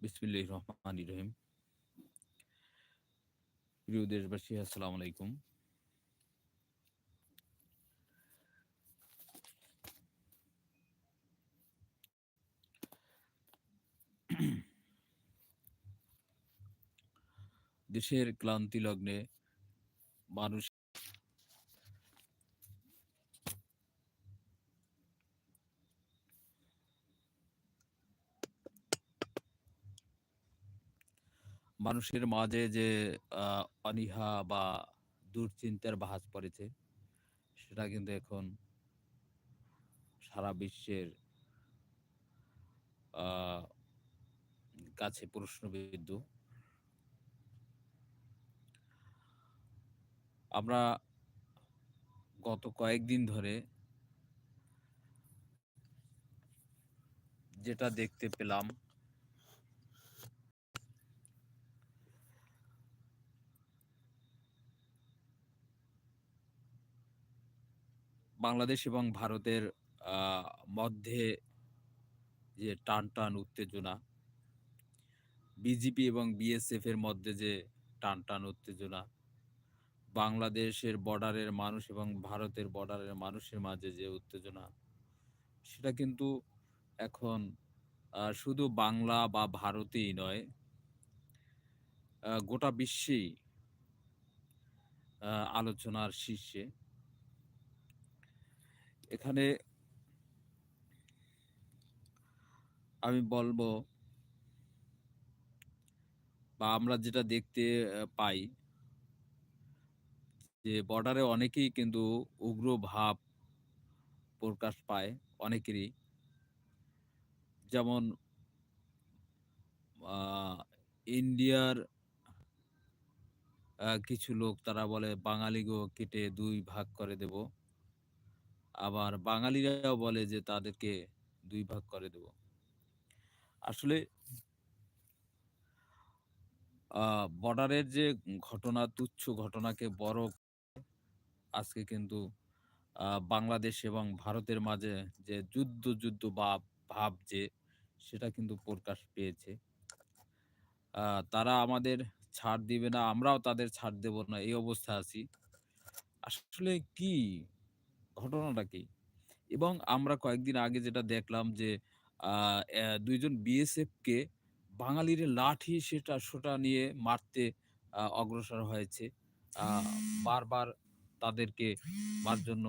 বিসমিল্লাহির রহমানির রহিম। প্রিয় দেশবাসী আসসালামু আলাইকুম। দেশের ক্লান্তি লগ্নে মানুষ মানুষের মাঝে যে অনীহা বা দুশ্চিন্তার ভাঁজ পড়েছে, সেটা কিন্তু এখন সারা বিশ্বের কাছে প্রশ্নবিদ্ধ। আমরা গত কয়েকদিন ধরে যেটা দেখতে পেলাম বাংলাদেশ এবং ভারতের মধ্যে যে টান, টান উত্তেজনা বিজিপি এবং বিএসএফ এর মধ্যে যে টান, টান উত্তেজনা, বাংলাদেশের বর্ডারের মানুষ এবং ভারতের বর্ডারের মানুষের মাঝে যে উত্তেজনা, সেটা কিন্তু এখন শুধু বাংলা বা ভারতেই নয় গোটা বিশ্বেই আলোচনার শীর্ষে। এখানে আমি বলব বা আমরা যেটা দেখতে পাই যে বর্ডারে অনেকেই কিন্তু উগ্র ভাব প্রকাশ পায়, অনেকেরই। যেমন ইন্ডিয়ার কিছু লোক তারা বলে বাঙালিগো কেটে দুই ভাগ করে দেব। আবার বাঙালিরাও বলে যে তাদেরকে দুই ভাগ করে দেব। আসলে বর্ডারের যে ঘটনা তুচ্ছ ঘটনাকে বড় আজকে কিন্তু বাংলাদেশ এবং ভারতের মাঝে যে যুদ্ধ, যুদ্ধ ভাব ভাব যে সেটা কিন্তু প্রকাশ পেয়েছে। তারা আমাদের ছাড় দিবে না, আমরাও তাদের ছাড় দেব না এই অবস্থায় আছি। আসলে কি? ঘটনাটা কি? এবং আমরা কয়েকদিন আগে যেটা দেখলাম যে দুইজন বিএসএফকে ২ জন বিএসএফ কে বাঙালিরা লাঠি সেটা, সোটা নিয়ে মারতে অগ্রসর হয়েছে। বারবার তাদেরকে মার জন্য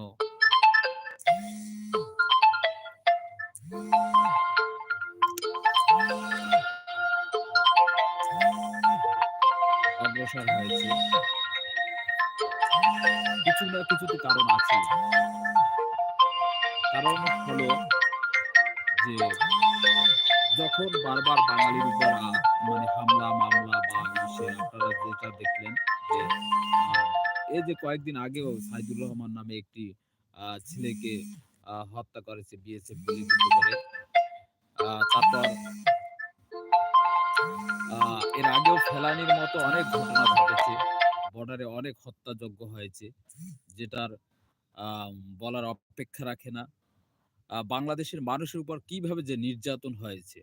অগ্রসর হয়েছে। কিছু না কিছু তো কারণ আছেই। কারণ হলো যে যখন বারবার বাঙালির উপর মানে হামলা, মামলা বা ইসে আপনারা যেটা দেখলেন যে এই যে কয়েকদিন আগেও সাইদুর রহমান নামে একটি ছেলেকে হত্যা করেছে বিএসএফ গুলিবিদ্ধ করে। তারপর এর আগেও ফেলানির মতো অনেক ঘটনা ঘটেছে। বর্ডারে অনেক হত্যাযজ্ঞ হয়েছে। যেটার বলার অপেক্ষা রাখে না। বাংলাদেশের মানুষের উপর কীভাবে যে নির্যাতন হয়েছে,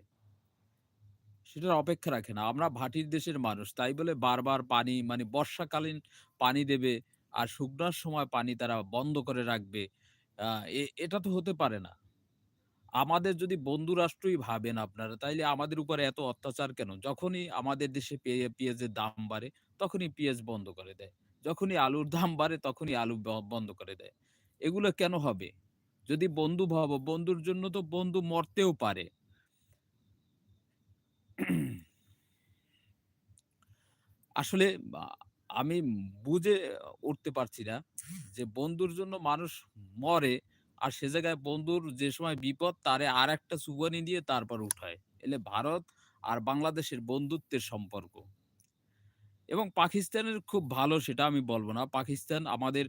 সেটার অপেক্ষা রাখে না। আমরা ভাটির দেশের মানুষ। তাই বলে বারবার পানি মানে বর্ষাকালীন পানি দেবে আর শুকনার সময় পানি তারা বন্ধ করে রাখবে। এটা তো হতে পারে না। আমাদের যদি বন্ধু রাষ্ট্রই ভাবেন আপনারা, তাইলে আমাদের উপরে এত অত্যাচার কেন? যখনই আমাদের দেশে পেঁয়াজের দাম বাড়ে, তখনই পেঁয়াজ বন্ধ করে দেয়। যখনই আলুর দাম বাড়ে, তখনই আলু বন্ধ করে দেয়। এগুলো কেন হবে? যদি বন্ধু ভাবো, বন্ধুর জন্য তো বন্ধু মরতেও পারে। আসলে আমি বুঝে উঠতে পারছি না যে বন্ধুর জন্য মানুষ মরে আর সে জায়গায় বন্ধুর যে সময় বিপদ তারে আরেকটা চুবানি দিয়ে তারপর উঠায়। এলে ভারত আর বাংলাদেশের বন্ধুত্বের সম্পর্ক। এবং পাকিস্তানের খুব ভালো সেটা আমি বলব না। পাকিস্তান আমাদের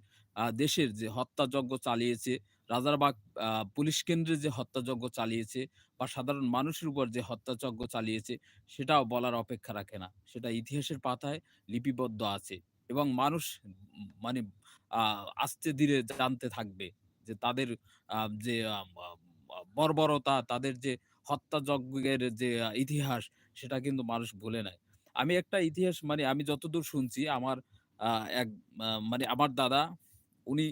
দেশের যে হত্যাযজ্ঞ চালিয়েছে, রাজারবাগ পুলিশ কেন্দ্রে যে হত্যাযজ্ঞ চালিয়েছে বা সাধারণ মানুষের উপর যে হত্যাযজ্ঞ চালিয়েছে, সেটাও বলার অপেক্ষা রাখে না। সেটা ইতিহাসের পাতায় লিপিবদ্ধ আছে এবং মানুষ মানে আস্তে ধীরে জানতে থাকবে যে তাদের যে বর্বরতা, তাদের যে হত্যাযজ্ঞের যে ইতিহাস সেটা কিন্তু মানুষ ভুলে নাই। আমি একটা ইতিহাস মানে আমি যতদূর শুনছি আমার এক মানে আমার দাদা উনি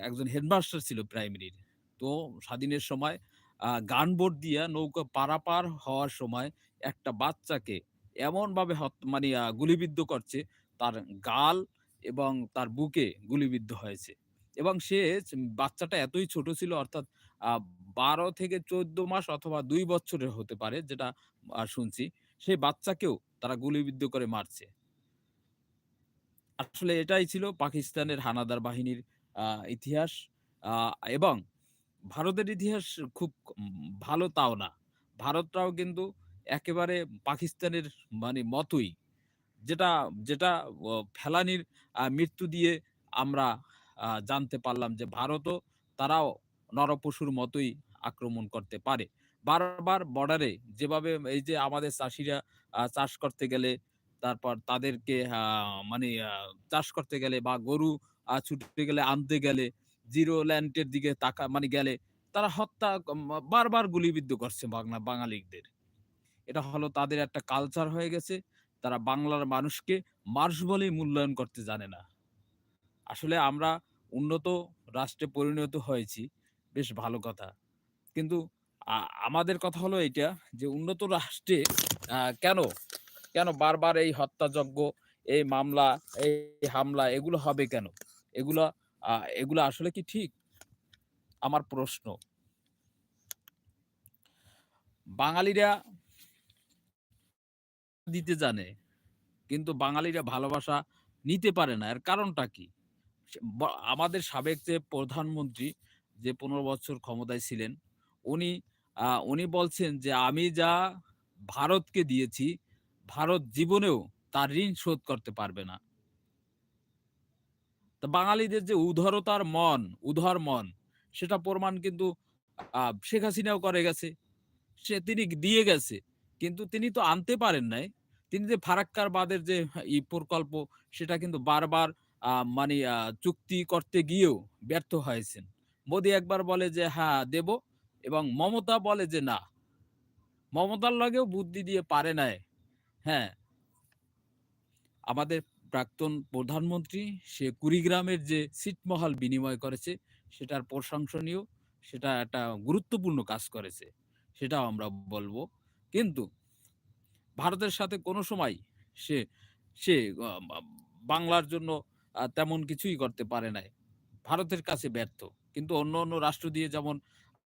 একজন হেডমাস্টার ছিল প্রাইমারির। তো স্বাধীনের সময় আ গানবোট দিয়া নৌকা পারাপার হওয়ার সময় একটা বাচ্চাকে এমনভাবে মানে গুলিবিদ্ধ করছে, তার গাল এবং তার বুকে গুলিবিদ্ধ হয়েছে। এবং সে বাচ্চাটা এতই ছোট ছিল, অর্থাৎ ১২ থেকে ১৪ মাস অথবা দুই বছরের হতে পারে যেটা শুনছি। সেই বাচ্চাকেও তারা গুলিবিদ্ধ করে মারছে। আসলে এটাই ছিল পাকিস্তানের হানাদার বাহিনীর ইতিহাস। এবং ভারতের ইতিহাস খুব ভালো তাও না। ভারতটাও কিন্তু একেবারে পাকিস্তানের মানে মতোই। যেটা যেটা ফেলানির মৃত্যু দিয়ে আমরা জানতে পারলাম যে ভারতও তারাও নরপশুর মতোই আক্রমণ করতে পারে। বারবার বর্ডারে যেভাবে এই যে আমাদের চাষিরা চাষ করতে গেলে, তারপর তাদেরকে মানে চাষ করতে গেলে বা গরু ছুটতে গেলে, আনতে গেলে জিরো ল্যান্ডের দিকে তাকা মানে গেলে, তারা হত্যা বারবার গুলিবিদ্ধ করছে বাংলা, বাঙালিদের। এটা হলো তাদের একটা কালচার হয়ে গেছে। তারা বাংলার মানুষকে মানুষ বলেই মূল্যায়ন করতে জানে না। আসলে আমরা উন্নত রাষ্ট্রে পরিণত হয়েছি, বেশ ভালো কথা। কিন্তু আমাদের কথা হলো এটা যে উন্নত রাষ্ট্রে কেন, কেন বারবার এই হত্যাযজ্ঞ, এই মামলা, এই হামলা এগুলো হবে কেন? এগুলা এগুলা আসলে কি ঠিক? আমার প্রশ্ন। বাঙালিরা দিতে জানে। কিন্তু বাঙালিরা ভালোবাসা নিতে পারে না। এর কারণটা কি? আমাদের সাবেক যে প্রধানমন্ত্রী যে ১৫ বছর ক্ষমতায় ছিলেন, উনি উনি বলছেন যে, "আমি যা ভারতকে দিয়েছি, ভারত জীবনেও তার ঋণ শোধ করতে পারবে না।" তো বাঙালিদের যে উদারতার মন, উদার মন, সেটা প্রমাণ কিন্তু শেখ হাসিনাও করে গেছে। সে তিনি দিয়ে গেছে। কিন্তু তিনি তো আনতে পারেন নাই। তিনি যে ফারাক্কার বাঁধের যে ই প্রকল্প সেটা কিন্তু বারবার মানে চুক্তি করতে গিয়েও ব্যর্থ হয়েছেন। মোদি একবার বলে যে, "হ্যাঁ, দেব" এবং মমতা বলে যে, "না।" মমতার লগেও বুদ্ধি দিয়ে পারে নাই। হ্যাঁ। আমাদের প্রাক্তন প্রধানমন্ত্রী সে কুড়িগ্রামের যে ছিটমহল বিনিময় করেছে সেটার প্রশংসনীয়, সেটা একটা গুরুত্বপূর্ণ কাজ করেছে। সেটাও আমরা বলব কিন্তু ভারতের সাথে কোনো সময় সে সে বাংলার জন্য তেমন কিছুই করতে পারে নাই। ভারতের কাছে ব্যর্থ। কিন্তু অন্য, অন্য রাষ্ট্র দিয়ে যেমন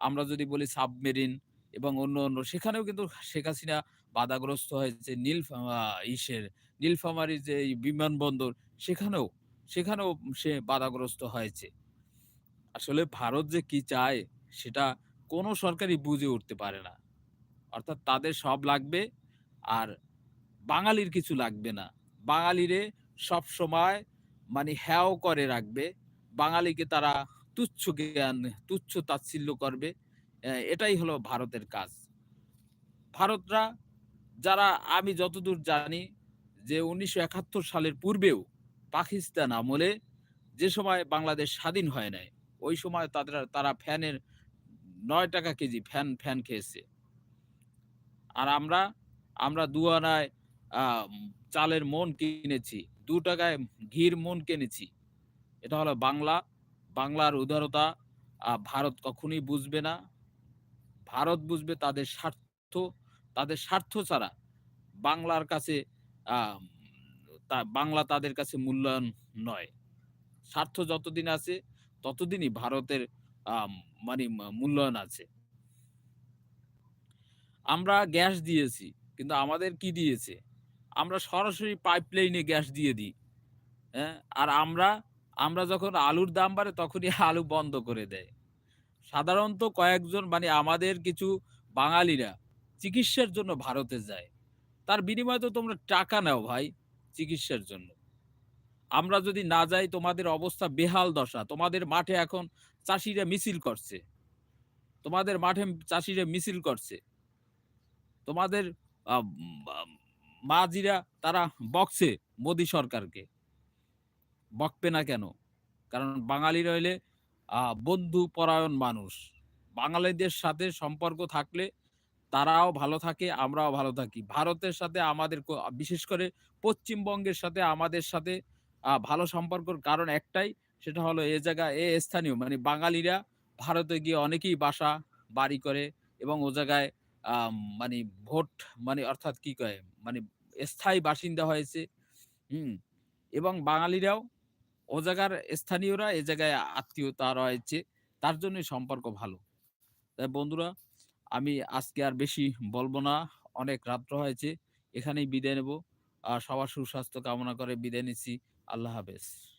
আমরা যদি বলি সাবমেরিন এবং অন্য, অন্য সেখানেও কিন্তু শেখ হাসিনা বাধাগ্রস্ত হয়েছে নীলফা আ ইসের নীলফামারীর যে বিমানবন্দর সেখানেও, সেখানেও সে বাধাগ্রস্ত হয়েছে। আসলে ভারত যে কি চায় সেটা কোনো সরকারই বুঝে উঠতে পারে না। অর্থাৎ তাদের সব লাগবে আর বাঙালির কিছু লাগবে না। বাঙালিরে সবসময় মানে হেয় করে রাখবে। বাঙালিকে তারা তুচ্ছ জ্ঞান, তুচ্ছ তাচ্ছিল্য করবে। এটাই হলো ভারতের কাজ। ভারতরা যারা আমি যতদূর জানি যে ১৯৭১ সালের পূর্বেও পাকিস্তান আমলে যে সময় বাংলাদেশ স্বাধীন হয় নাই, ওই সময় তাদরা তারা ফ্যানের নয় টাকা কেজি ফ্যান, ফ্যান খেয়েছে। আর আমরা, আমরা ২ আনায় চালের মন কিনেছি। ৳২ ঘির মন কিনেছি। এটা হলো বাংলা। বাংলার উদারতা ভারত কখনোই বুঝবে না। ভারত বুঝবে তাদের স্বার্থ, তাদের স্বার্থ ছাড়া বাংলার কাছে বাংলা তাদের কাছে মূল্যায়ন নয়। স্বার্থ যতদিন আছে ততদিনই ভারতের মানে মূল্যায়ন আছে। আমরা গ্যাস দিয়েছি। কিন্তু আমাদের কি দিয়েছে? আমরা সরাসরি পাইপলাইনে গ্যাস দিয়ে দিই। হ্যাঁ? আর আমরা, আমরা যখন আলুর দাম বাড়ে তখনই আলু বন্ধ করে দেয়। সাধারণত কয়েকজন মানে আমাদের কিছু বাঙালিরা চিকিৎসার জন্য ভারতে যায়। তার বিনিময়ে তো তোমরা টাকা নাও ভাই চিকিৎসার জন্য। আমরা যদি না যাই তোমাদের অবস্থা বেহাল দশা। তোমাদের মাঠে এখন চাষিরা মিছিল করছে। তোমাদের মাঠে চাষিরা মিছিল করছে। তোমাদের মাঝিরা তারা বকছে মোদি সরকারকে। বকবে না কেন? কারণ বাঙালিরা হইলে বন্ধু পরায়ণ মানুষ। বাঙালিদের সাথে সম্পর্ক থাকলে তারাও ভালো থাকে, আমরাও ভালো থাকি। ভারতের সাথে আমাদের বিশেষ করে পশ্চিমবঙ্গের সাথে আমাদের সাথে ভালো সম্পর্কর কারণ একটাই, সেটা হলো এ জায়গা এ স্থানীয় মানে বাঙালিরা ভারতে গিয়ে অনেকেই বাসা বাড়ি করে এবং ও জায়গায় মানে ভোট মানে অর্থাৎ কি কয়? মানে স্থায়ী বাসিন্দা হয়েছে। হুম? এবং বাঙালিরাও ও জায়গার স্থানীয়রা এ জায়গায় আত্মীয়তা রয়েছে। তার জন্যই সম্পর্ক ভালো। তাই বন্ধুরা, আমি আজকে আর বেশি বলব না। অনেক রাত্র হয়েছে। এখানেই বিদায় নেব। আর সবার সুস্বাস্থ্য কামনা করে বিদায় নিচ্ছি। আল্লাহ হাফেজ।